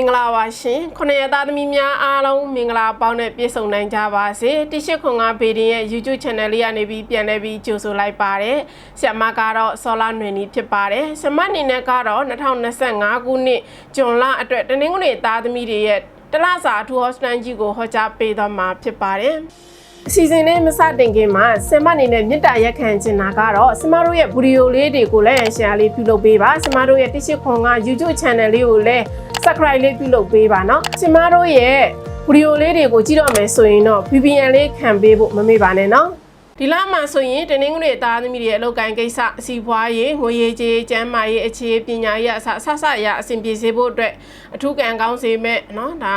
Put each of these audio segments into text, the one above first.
မင်္ဂလာပါရှင်ခုနှစ်ရက်သားသမီးများအားလုံးမင်္ဂလာပေါင်းနဲ့ပြည့်စုံနိုင်ကြပါစေတရှိခွန်ကဘေဒင်ရဲ့ YouTube Channel လေးကနေပြီးပြန်လည်ပြီးကြိုဆိုလိုက်ပါတယ်ဆရာမကတော့ဆောလာနွေနီဖြစ်ပါတယ်ဆရာမအနေနဲ့ကတော့2025ခုနှစ်ဇွန်လအတွက်တနင်္ဂနွေသားသမီးတွေရဲ့တလစာအထူးဟော့စတန်ကြီးကိုဟောကြားပေးသွားမှာဖြစ်ပါတယ် အစီအစဉ်လေးမစတင်ခင်မှာဆင်မအနေနဲ့မြစ်တာရက်ခံချင်တာကတော့ဆင်မတို့ရဲ့ဗီဒီယိုလေးတွေကိုလည်း share လေးပြုလုပ်ပေးပါဆင်မတို့ရဲ့တရှိခွန်က YouTube channel လေးကိုလည်း subscribe လေးပြုလုပ်ပေးပါเนาะဆင်မတို့ရဲ့ဗီဒီယိုလေးတွေကိုကြည့်တော့မယ်ဆိုရင်တော့ VPN လေးခံပေးဖို့မမေ့ပါနဲ့เนาะ ဒီလမှာဆိုရင်တနင်္ဂနွေသားသမီးတွေရဲ့အလုပ်ကိုင်းကိစ္စအစီပွားရေးငွေရေးကြေးကျန်းမာရေးအခြေပညာရေးအစအဆဆအရာအဆင်ပြေစေဖို့အတွက်အထူးကံကောင်းစေမဲ့เนาะဒါ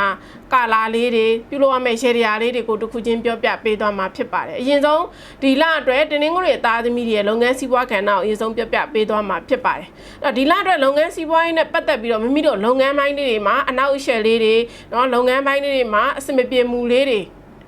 ကာလာလေးတွေပြုလုပ်ရမယ့်ရှယ်ရီယာလေးတွေကိုတစ်ခုချင်းပြောပြပေးသွားမှာဖြစ်ပါတယ်အရင်ဆုံးဒီလအတွက်တနင်္ဂနွေသားသမီးတွေရဲ့လုပ်ငန်းစီးပွားကဏ္ဍကိုအရင်ဆုံးပြောပြပေးသွားမှာဖြစ်ပါတယ်အဲ့တော့ဒီလအတွက်လုပ်ငန်းစီးပွားရေးနဲ့ပတ်သက်ပြီးတော့မိမိတို့လုပ်ငန်းပိုင်းလေးတွေမှာအနောက်အရှယ်လေးတွေเนาะလုပ်ငန်းပိုင်းလေးတွေမှာအဆင်မပြေမှုလေးတွေ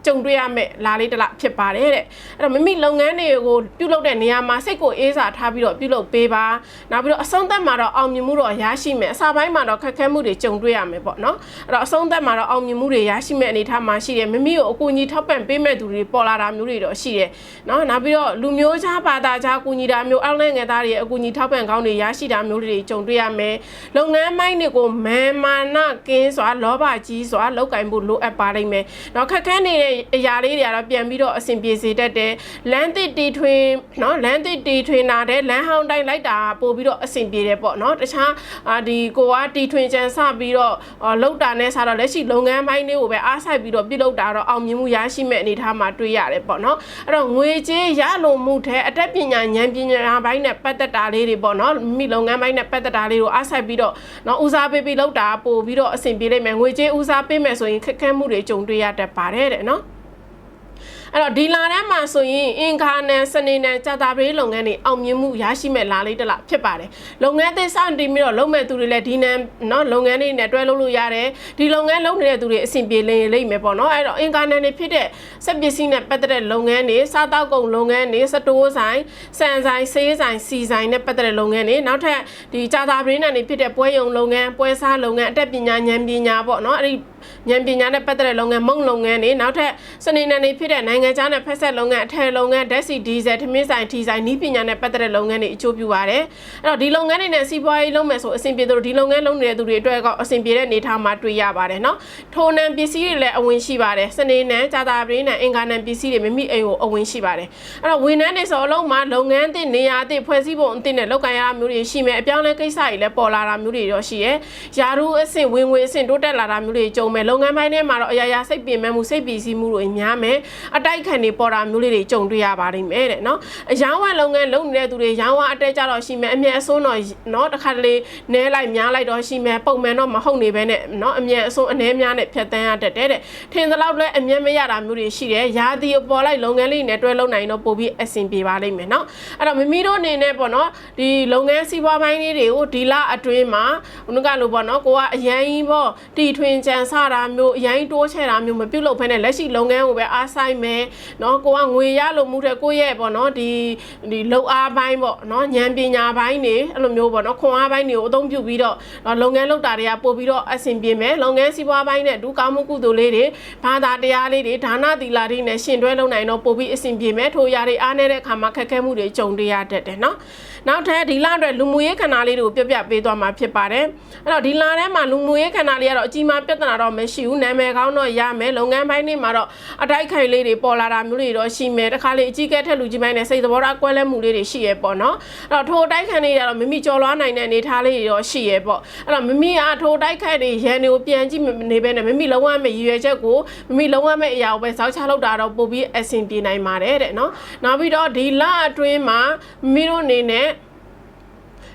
ကြုံတွေ့ရမယ်လာလေးတစ်လဖြစ်ပါတယ်တဲ့အဲ့တော့မိမိလုပ်ငန်းတွေကိုပြုလုပ်တဲ့နေရာမှာစိတ်ကိုအေးစာထားပြီးတော့ပြုလုပ်ပေးပါနောက်ပြီးတော့အဆုံးသက်မှာတော့အောင်မြင်မှုတော့ရရှိမယ်အစပိုင်းမှာတော့ခက်ခဲမှုတွေကြုံတွေ့ရမယ်ပေါ့နော်အဲ့တော့အဆုံးသက်မှာတော့အောင်မြင်မှုတွေရရှိမယ်အနေထားမှာရှိတယ်မိမိကိုအကူအညီထောက်ပံ့ပေးမဲ့သူတွေပေါ်လာတာမျိုးတွေတော့ရှိတယ်နော်နောက်ပြီးတော့လူမျိုးခြားဘာသာခြားအကူအညီတာမျိုးအောက်လက်ငယ်သားတွေရဲ့အကူအညီထောက်ပံ့ကောင်းတွေရရှိတာမျိုးတွေကြုံတွေ့ရမယ်လုပ်ငန်းမိုင်းတွေကိုမာမာနကင်းစွာလောဘကြီးစွာလောက်ကင်ဖို့လိုအပ်ပါလိမ့်မယ်နော်ခက်ခဲနေတဲ့အရာလေးတွေကတော့ပြန်ပြီးတော့အဆင်ပြေစေတတ်တယ်လမ်းသစ်တီထွင်နော်လမ်းသစ်တီထွင်လာတဲ့လမ်းဟောင်းတိုင်းလိုက်တာပို့ပြီးတော့အဆင်ပြေတယ်ပေါ့နော်တခြားအာဒီကိုကတီထွင်ကြံစပြီးတော့အာလောက်တာနဲ့ဆိုတော့လက်ရှိလုပ်ငန်းပိုင်းလေးကိုပဲအားဆိုင်ပြီးတော့ပြုလုပ်တာတော့အောင်မြင်မှုရရှိမဲ့အနေအထားမှာတွေ့ရတယ်ပေါ့နော်အဲ့တော့ငွေကြေးရလိုမှုတဲ့အတတ်ပညာဉာဏ်ပညာပိုင်းနဲ့ပတ်သက်တာလေးတွေပေါ့နော်မိလုပ်ငန်းပိုင်းနဲ့ပတ်သက်တာလေးကိုအားဆိုင်ပြီးတော့နော်ဦးစားပေးပြီးလောက်တာပို့ပြီးတော့အဆင်ပြေလိမ့်မယ်ငွေကြေးဦးစားပေးမယ်ဆိုရင်ခက်ခဲမှုတွေကြုံတွေ့ရတတ်ပါတယ်တဲ့နော် အဲ့တော့ဒီလာထဲမှာဆိုရင်အင်ကာနန်စနေနန်ကြာတာပရေးလုပ်ငန်းတွေအောင်မြင်မှုရရှိမဲ့လာလေးတလားဖြစ်ပါတယ်လုပ်ငန်းသစ်စတင်ပြီးတော့လုပ်မဲ့သူတွေလည်းဒီနန်နော်လုပ်ငန်းတွေနဲ့တွဲလုပ်လို့ရတယ်ဒီလုပ်ငန်းလုပ်နေတဲ့သူတွေအဆင်ပြေလည်လိမ့်မယ်ပေါ့နော်အဲ့တော့အင်ကာနန်တွေဖြစ်တဲ့စက်ပစ္စည်းနဲ့ပတ်သက်တဲ့လုပ်ငန်းတွေစားတောက်ကုန်လုပ်ငန်းတွေစတိုးဆိုင်စံဆိုင်ဆေးဆိုင်စီဆိုင်နဲ့ပတ်သက်တဲ့လုပ်ငန်းတွေနောက်ထပ်ဒီကြာတာပရေးနန်တွေဖြစ်တဲ့ပွဲယုံလုပ်ငန်းပွဲစားလုပ်ငန်းအတက်ပညာဉာဏ်ပညာပေါ့နော်အဲ့ဒီ ဉာဏ်ပညာနဲ့ပတ်သက်တဲ့လုပ်ငန်းမုံလုပ်ငန်းတွေနောက်ထပ်စနေနဲ့နေဖြစ်တဲ့နိုင်ငံခြားနဲ့ဖက်ဆက်လုပ်ငန်းအထည်လုပ်ငန်းဓာတ်ဆီဒီဇယ်ထမင်းဆိုင်ထီဆိုင်နီးပညာနဲ့ပတ်သက်တဲ့လုပ်ငန်းတွေအကျိုးပြုပါတယ်အဲ့တော့ဒီလုပ်ငန်းတွေနဲ့စီးပွားရေးလုပ်မယ်ဆိုအဆင်ပြေတို့ဒီလုပ်ငန်းလုပ်နေတဲ့သူတွေအတွက်ကအဆင်ပြေတဲ့အနေအထားမှာတွေ့ရပါတယ်เนาะထိုနံပစ္စည်းတွေလည်းအဝင်ရှိပါတယ်စနေနဲ့ကြာတာပရင်းနဲ့အင်္ဂါနံပစ္စည်းတွေမိမိအိမ်ကိုအဝင်ရှိပါတယ်အဲ့တော့ဝန်ထမ်းတွေဆိုအလုံးမှာလုပ်ငန်းသစ်နေရာသစ်ဖွဲ့စည်းပုံအသစ်နဲ့လုပ်ကိုင်ရတာမျိုးတွေရှိမယ်အပြောင်းလဲကိစ္စတွေလည်းပေါ်လာတာမျိုးတွေတော့ရှိရဲယာရုအဆင့်ဝင်ဝင်အဆင့်တိုးတက်လာတာမျိုးတွေကြုံ မယ်လုပ်ငန်းပိုင်းထဲမှာတော့အရာရာစိတ်ပင်ပန်းမှုစိတ်ပီစီမှုတွေများမယ်အတိုက်ခံတွေပေါ်တာမျိုးလေးတွေကြုံတွေ့ရပါလိမ့်မယ်တဲ့နော်အရောင်းဝယ်လုပ်ငန်းလုပ်နေတဲ့သူတွေရောင်းဝအတဲကြတော့ရှိမယ်အမြတ်အစွန်းတော့နော်တစ်ခါတလေနဲလိုက်များလိုက်တော့ရှိမယ်ပုံမှန်တော့မဟုတ်နေပဲနဲ့နော်အမြတ်အစွန်းအနှဲများနဲ့ဖြတ်တန်းရတတ်တဲ့တဲ့ထင်သလောက်လည်းအမြတ်မရတာမျိုးတွေရှိတယ်ရာသီအပေါ်လိုက်လုပ်ငန်းလေးနဲ့တွဲလုပ်နိုင်တော့ပို့ပြီးအဆင်ပြေပါလိမ့်မယ်နော်အဲ့တော့မိမိတို့အနေနဲ့ပေါ့နော်ဒီလုပ်ငန်းစီးပွားပိုင်းလေးတွေကိုဒီလအတွင်းမှာဥနကလို့ပေါ့နော်ကိုကအရန်ကြီးပေါ့တီထွင်ကြံစတာမျိုးအရန်တိုးချဲ့တာမျိုးမပြုတ်လို့ဖဲနဲ့လက်ရှိလုပ်ငန်းကိုပဲအားဆိုင်မယ်နော်ကိုကငွေရလို့မှုတဲ့ကိုရဲ့ပေါ့နော်ဒီဒီလုံအားပိုင်းပေါ့နော်ဉာဏ်ပညာပိုင်းတွေအဲ့လိုမျိုးပေါ့နော်ခွန်အားပိုင်းတွေကိုအသုံးပြုပြီးတော့လုပ်ငန်းလုပ်တာတွေကပို့ပြီးတော့အဆင်ပြေမယ်လုပ်ငန်းစီးပွားပိုင်းနဲ့ဒုကောင်းမှုကုသိုလ်လေးတွေဘာသာတရားလေးတွေဒါနသီလတွေနဲ့ရှင်တွဲလုပ်နိုင်တော့ပို့ပြီးအဆင်ပြေမယ်ထိုရာတွေအားနေတဲ့အခါမှာခက်ခဲမှုတွေကြုံတွေ့ရတတ်တယ်နော်နောက်ထပ်ဒီလအတွက်လူမှုရေးခန္ဓာလေးတွေကိုပြပြပေးသွားမှာဖြစ်ပါတယ်အဲ့တော့ဒီလထဲမှာလူမှုရေးခန္ဓာလေးကတော့အကြီးမားပြဿနာတော့မရှိဘူးနာမည်ကောင်းတော့ရမယ်လုပ်ငန်းပိုင်းတွေမှာတော့အတိုက်ခိုင်လေးတွေပေါ်လာတာမျိုးတွေတော့ရှိမယ်တခါလေအကြီးကဲထက်လူကြီးပိုင်းနဲ့စိတ်သဘောထားကွဲလဲမှုလေးတွေရှိရပေါ့နော်အဲ့တော့ထိုအတိုက်ခိုင်တွေကတော့မိမိကြော်လွားနိုင်တဲ့အနေအထားလေးတွေတော့ရှိရပေါ့အဲ့တော့မိမိကထိုအတိုက်ခိုင်တွေရန်တွေကိုပြန်ကြည့်နေပဲနဲ့မိမိလုံးဝမဲ့ရည်ရွယ်ချက်ကိုမိမိလုံးဝမဲ့အရာကိုပဲစောက်ချလောက်တာတော့ပို့ပြီးအဆင်ပြေနိုင်ပါတယ်တဲ့နော်နောက်ပြီးတော့ဒီလအတွင်းမှာမိမိတို့အနေနဲ့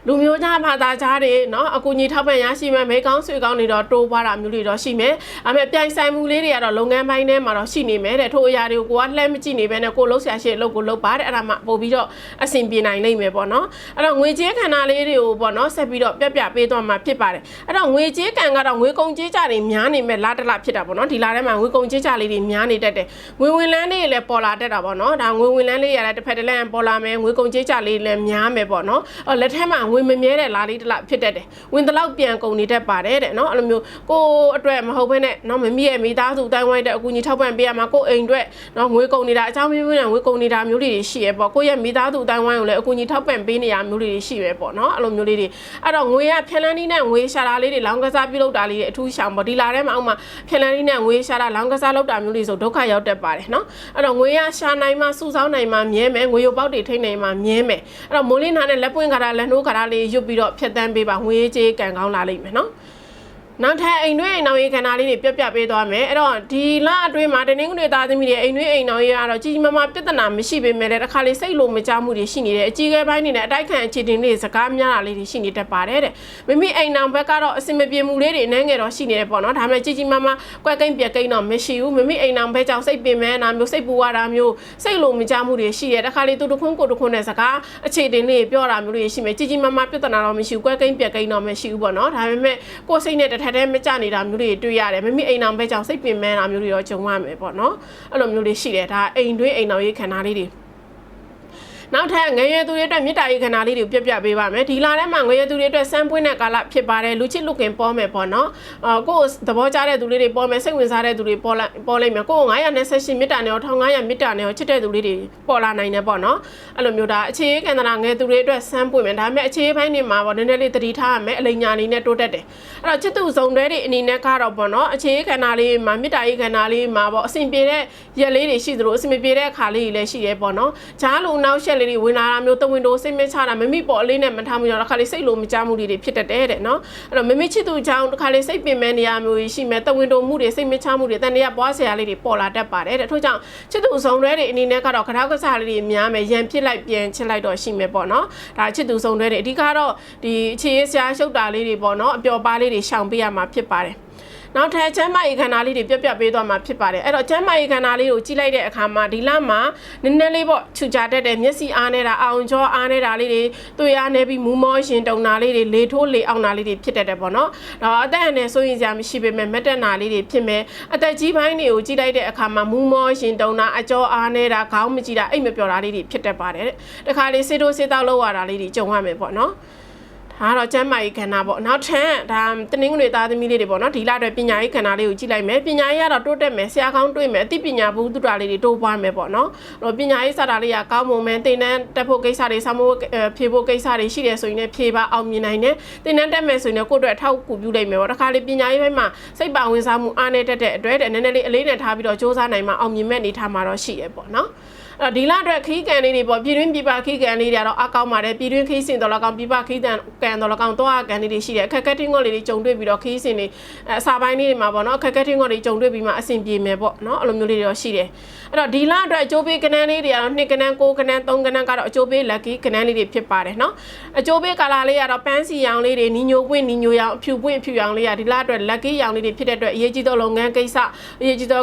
လူမျိုးခြားဘာသာခြားတွေเนาะအကူအညီထောက်ပံ့ရရှိမယ်မဲကောင်းဆွေကောင်းတွေတော့တိုးပွားတာမျိုးတွေတော့ရှိမယ်။အမေပြိုင်ဆိုင်မှုလေးတွေကတော့လုပ်ငန်းပိုင်းထဲမှာတော့ရှိနေမယ်တဲ့ထို့အရာတွေကိုကိုကလှမ်းမကြည့်နေပဲနဲ့ကိုလှုပ်ရှားရှိအလုပ်ကိုလုပ်ပါတဲ့အဲ့ဒါမှပို့ပြီးတော့အဆင်ပြေနိုင်လိမ့်မယ်ပေါ့နော်။အဲ့တော့ငွေကြေးခန္ဓာလေးတွေကိုပေါ့နော်ဆက်ပြီးတော့ပြပြပေးသွားမှာဖြစ်ပါတယ်။အဲ့တော့ငွေကြေးကံကတော့ငွေကုန်ကြေးကြတွေများနေမဲ့လာတလဖြစ်တာပေါ့နော်ဒီလာထဲမှာငွေကုန်ကြေးကြလေးတွေများနေတတ်တယ်။ငွေဝင်လန်းလေးတွေလည်းပေါ်လာတတ်တာပေါ့နော်။ဒါငွေဝင်လန်းလေးရလည်းတစ်ဖက်တစ်လမ်းပေါ်လာမယ်ငွေကုန်ကြေးကြလေးလည်းများမယ်ပေါ့နော်။အဲ့လက်ထက်မှာင ငငွေမမြဲတဲ့လာလေးတစ်လောက်ဖြစ်တတ်တယ်ဝင်တလောက်ပြန်ကုန်နေတတ်ပါတယ်တဲ့နော်အဲ့လိုမျိုးကိုအတွက်မဟုတ်ဘဲနဲ့နော်မမီရဲ့မိသားစုတိုင်းဝိုင်းတဲ့အကူအညီထောက်ပံ့ပေးရမှာကိုအိမ်အတွက်နော်ငွေကုန်နေတာအကြောင်းမျိုးမျိုးနဲ့ငွေကုန်နေတာမျိုးလေးတွေရှိရပေါ့ကိုရဲ့မိသားစုတိုင်းဝိုင်းကိုလည်းအကူအညီထောက်ပံ့ပေးနေရမျိုးလေးတွေရှိပဲပေါ့နော်အဲ့လိုမျိုးလေးတွေအဲ့တော့ငွေရဖြက်လန်းနီးနဲ့ငွေရှာတာလေးတွေလောင်းကစားပြုလုပ်တာလေးတွေအထူးရှောင်ပေါ့ဒီလာထဲမှာအောက်မှာဖြက်လန်းနီးနဲ့ငွေရှာတာလောင်းကစားလုပ်တာမျိုးလေးဆိုဒုက္ခရောက်တတ်ပါတယ်နော်အဲ့တော့ငွေရရှာနိုင်မှစုဆောင်းနိုင်မှမြဲမယ်ငွေရုပ်ပေါက်တွေထိနိုင်မှမြဲမယ်အဲ့တော့မိုးလင်းနာနဲ့လက်ပွင့်ခါတာလက်နှိုးခါတာလေးရွတ်ပြီးတော့ဖြတ်တန်းပေးပါငွေကြေးကန်ကောင်းလာလိမ့်မယ်နော် နောက်ထပ်အိမ်တွင်းအိမ်တော်ရေးခန္ဓာလေးတွေပြပြပေးသွားမယ်အဲ့တော့ဒီလအတွင်းမှာတနင်္ဂနွေသားသမီးတွေအိမ်တွင်းအိမ်တော်ရေးကတော့ကြီးကြီးမားမားပြဿနာမရှိပေမဲ့လည်းတစ်ခါလေးစိတ်လိုမကြမှုတွေရှိနေတယ်အကြီးအကဲပိုင်းနေနဲ့အတိုက်ခံအခြေတင်လေးစကားများတာလေးတွေရှိနေတတ်ပါတယ်တဲ့မိမိအိမ်တော်ဘက်ကတော့အစင်မပြေမှုလေးတွေအနှဲငယ်တော့ရှိနေတယ်ပေါ့နော်ဒါပေမဲ့ကြီးကြီးမားမားကွက်ကိမ့်ပြက်ကိမ့်တော့မရှိဘူးမိမိအိမ်တော်ဘက်ကြောင့်စိတ်ပင်မဲနာမျိုးစိတ်ပူရတာမျိုးစိတ်လိုမကြမှုတွေရှိတယ်တစ်ခါလေးတူတခွန်းကိုတခွန်းနဲ့စကားအခြေတင်လေးပြောတာမျိုးတွေရှိမယ်ကြီးကြီးမားမားပြဿနာတော့မရှိဘူးကွက်ကိမ့်ပြက်ကိမ့်တော့မရှိဘူးပေါ့နော်ဒါပေမဲ့ကိုယ်စိတ်နဲ့တစ်ထက်တည်းမကြနေတာမျိုးတွေတွေ့ရတယ်မိမိအိမ်တော်ဘက်ကြောင့်စိတ်ပင်မဲတာမျိုးတွေတော့ကြုံရမယ်ပေါ့နော်အဲ့လိုမျိုးတွေရှိတယ်ဒါအိမ်တွင်းအိမ်တော်ရေးခန္ဓာလေးတွေ နောက်ထပ်ငရွယ်သူတွေအတွက်မေတ္တာရေးခန္ဓာလေးတွေကိုပြပြပေးပါမယ်ဒီလာထဲမှာငရွယ်သူတွေအတွက်စမ်းပွင့်တဲ့ကာလဖြစ်ပါတယ်လူချစ်လူခင်ပေါ်မယ်ပေါ့နော်အာကိုယ်သဘောကျတဲ့သူလေးတွေပေါ်မယ်စိတ်ဝင်စားတဲ့သူတွေပေါ်လာပေါ်လိမ့်မယ်ကိုယ်928မေတ္တာနဲ့1500မေတ္တာနဲ့ချစ်တဲ့သူလေးတွေပေါ်လာနိုင်တယ်ပေါ့နော်အဲ့လိုမျိုးဒါအခြေရေးကန္တနာငယ်သူတွေအတွက်စမ်းပွင့်မယ်ဒါပေမဲ့အခြေရေးပိုင်းတွေမှာပေါ့နည်းနည်းလေးသတိထားရမယ်အလိညာလေးနဲ့တိုးတက်တယ်အဲ့တော့ချစ်သူစုံတွဲတွေအနေနဲ့ကတော့ပေါ့နော်အခြေရေးကန္တနာလေးမှာမေတ္တာရေးကန္တနာလေးမှာပေါ့အစဉ်ပြေတဲ့ရက်လေးတွေရှိသလိုအစဉ်မပြေတဲ့အခါလေးတွေလည်းရှိရဲပေါ့နော်ဂျားလုံနောက်ရှက်လေးတွေဝင်လာတာမျိုးတဝင်းတို့စိတ်မချတာမမိပေါ်အလေးနဲ့မထားမှုကြောင့်တစ်ခါလေးစိတ်လိုမကြမှုတွေဖြစ်တတ်တယ်တဲ့နော်အဲ့တော့မမိချစ်သူကြောင့်တစ်ခါလေးစိတ်ပင်ပန်းနေရမျိုးရှိမယ်တဝင်းတို့မှုတွေစိတ်မချမှုတွေတန်တရားပွားဆရာလေးတွေပေါ်လာတတ်ပါတယ်တဲ့ထို့ကြောင့်ချစ်သူစုံတွဲတွေအနေနဲ့ကတော့ခရောက်ကစားလေးတွေများမယ်ရန်ဖြစ်လိုက်ပြန်ချစ်လိုက်တော့ရှိမယ်ပေါ့နော်ဒါချစ်သူစုံတွဲတွေအဓိကတော့ဒီအခြေရေးဆရာရှုပ်တာလေးတွေပေါ့နော်အပျော်ပါလေးတွေရှောင်ပေးရမှာဖြစ်ပါတယ် နောက်ထပ်ချမ်းမရေခန္ဓာလေးတွေပြပြပေးသွားမှာဖြစ်ပါတယ်အဲ့တော့ချမ်းမရေခန္ဓာလေးကိုကြည့်လိုက်တဲ့အခါမှာဒီလမှာနည်းနည်းလေးပေါ့ခြူကြတတ်တဲ့မျက်စိအားနေတာအောင်ကြောအားနေတာလေးတွေတွေ့အားနေပြီးမူမောရှင်တုံနာလေးတွေလေထိုးလေအောင်နာလေးတွေဖြစ်တတ်တယ်ပေါ့နော်တော့အသက်အန္တရာယ်ဆိုရင်စရာမရှိပေမဲ့မက်တက်နာလေးတွေဖြစ်မယ်အသက်ကြီးပိုင်းတွေကိုကြည့်လိုက်တဲ့အခါမှာမူမောရှင်တုံနာအကြောအားနေတာခေါင်းမကြည့်တာအိတ်မပြောတာလေးတွေဖြစ်တတ်ပါတယ်တဲ့တခါလေးစေတိုးစေတောက်လောက်ရတာလေးတွေကြုံရမယ်ပေါ့နော် ဒါကတော့ကျမ်းမာရေးခန္ဓာပေါ့နောက်ထပ်ဒါတနင်္ဂနွေသားသမီးလေးတွေပေါ့နော်ဒီလအတွက်ပညာရေးခန္ဓာလေးကိုကြည့်လိုက်မယ်ပညာရေးကတော့တိုးတက်မယ်ဆရာကောင်းတွေ့မယ်အသိပညာဘူးတုတာလေးတွေတိုးပွားမယ်ပေါ့နော်အဲ့တော့ပညာရေးစတာလေးကကောင်းမွန်မယ်သင်တန်းတက်ဖို့ကိစ္စတွေဆောင်းဖို့ဖြေဖို့ကိစ္စတွေရှိတယ်ဆိုရင်လည်းဖြေပါအောင်မြင်နိုင်တယ်သင်တန်းတက်မယ်ဆိုရင်လည်းကိုယ့်အတွက်ထောက်ကူပြုလိုက်မယ်ပေါ့တခါလေပညာရေးဘက်မှာစိတ်ပါဝင်စားမှုအားနဲ့တက်တဲ့အတွက်နည်းနည်းလေးအလေးနဲ့ထားပြီးတော့စ조사နိုင်မှအောင်မြင်မဲ့အနေထားမှာတော့ရှိရပေါ့နော် အဲ့ဒီလအတွက်ခီးကန်လေးတွေပေါ့ပြည်တွင်းပြည်ပခီးကန်လေးတွေကတော့အကောင်းပါတယ်ပြည်တွင်းခီးစင်တော်လကောင်ပြည်ပခီးကန်ကန်တော်လကောင်တော့အကန်လေးတွေရှိတယ်အခက်အခဲတင်းငေါလေးတွေကြုံတွေ့ပြီးတော့ခီးစင်တွေအစာပိုင်းလေးတွေမှာပေါ့နော်အခက်အခဲတင်းငေါလေးကြုံတွေ့ပြီးမှအဆင်ပြေမယ်ပေါ့နော်အဲ့လိုမျိုးလေးတွေတော့ရှိတယ်အဲ့တော့ဒီလအတွက်အကျိုးပေးကနန်းလေးတွေကတော့2ကနန်း6ကနန်း3ကနန်းကတော့အကျိုးပေး lucky ကနန်းလေးတွေဖြစ်ပါတယ်နော်အကျိုးပေးကာလာလေးကတော့ပန်းစီရောင်လေးတွေနီညိုပွင့်နီညိုရောင်အဖြူပွင့်အဖြူရောင်လေးကဒီလအတွက် lucky ရောင်လေးတွေဖြစ်တဲ့အတွက်အရေးကြီးသောလုပ်ငန်းကိစ္စအရေးကြီးသော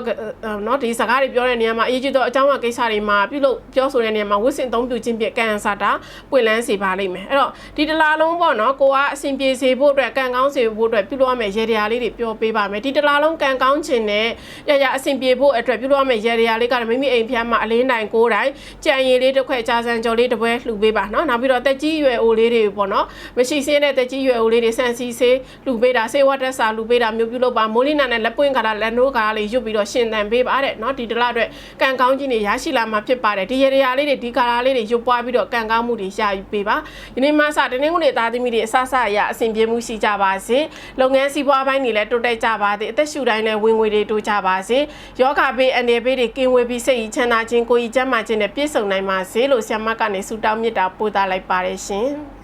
နော်ဒီစကားတွေပြောတဲ့နေရာမှာအရေးကြီးသောအကြောင်းအရာကိစ္စတွေမှာပြုလုပ်ပြောဆိုတဲ့နေရာမှာဝစ်စင်သုံးပြခြင်းဖြင့်ကန်ဆာတာပွင့်လန်းစေပါလိမ့်မယ်အဲ့တော့ဒီတလားလုံးပေါ့နော်ကိုကအဆင်ပြေစေဖို့အတွက်ကန်ကောင်းစေဖို့အတွက်ပြုလုပ်ရမယ့်ရေတရားလေးတွေပြောပေးပါမယ်ဒီတလားလုံးကန်ကောင်းခြင်းနဲ့ရရအဆင်ပြေဖို့အတွက်ပြုလုပ်ရမယ့်ရေတရားလေးကမိမိအိမ်ဖျားမှာအလင်းတိုင်ကိုးတိုင်ကြံရည်လေးတစ်ခွက်ကြာစံကြော်လေးတစ်ပွဲလှူပေးပါနော်နောက်ပြီးတော့တက်ကြီးရွယ်အိုလေးတွေပေါ့နော်မရှိစင်းတဲ့တက်ကြီးရွယ်အိုလေးတွေဆန်စီဆေးလှူပေးတာဆေးဝတ်တက်စာလှူပေးတာမျိုးပြုလုပ်ပါမိုးလင်းနာနဲ့လက်ပွင့်ကလာလက်နိုးကားလေးရွတ်ပြီးတော့ရှင်သန်ပေးပါတဲ့နော်ဒီတလားအတွက်ကန်ကောင်းခြင်းတွေရရှိလာမှာဖြစ်ပါတယ်ဒီရေတရားလေးတွေဒီကာလာလေးတွေရုပ်ပွားပြီးတော့ကန်ကောင်းမှုတွေရယူပေးပါဒီနေ့မှစတနင်္ဂနွေသားသမီးတွေအဆဆအရာအဆင်ပြေမှုရှိကြပါစေလုပ်ငန်းစီးပွားပိုင်းတွေလည်းတိုးတက်ကြပါစေအသက်ရှူတိုင်းလည်းဝင်ငွေတွေတိုးကြပါစေယောဂဘေးအနေဘေးတွေကင်းဝေးပြီးစိတ်ချမ်းသာခြင်းကိုယ်ကြီးကျန်းမာခြင်းနဲ့ပြည့်စုံနိုင်ပါစေလို့ဆ iam မကနေဆုတောင်းမေတ္တာပို့သလိုက်ပါတယ်ရှင်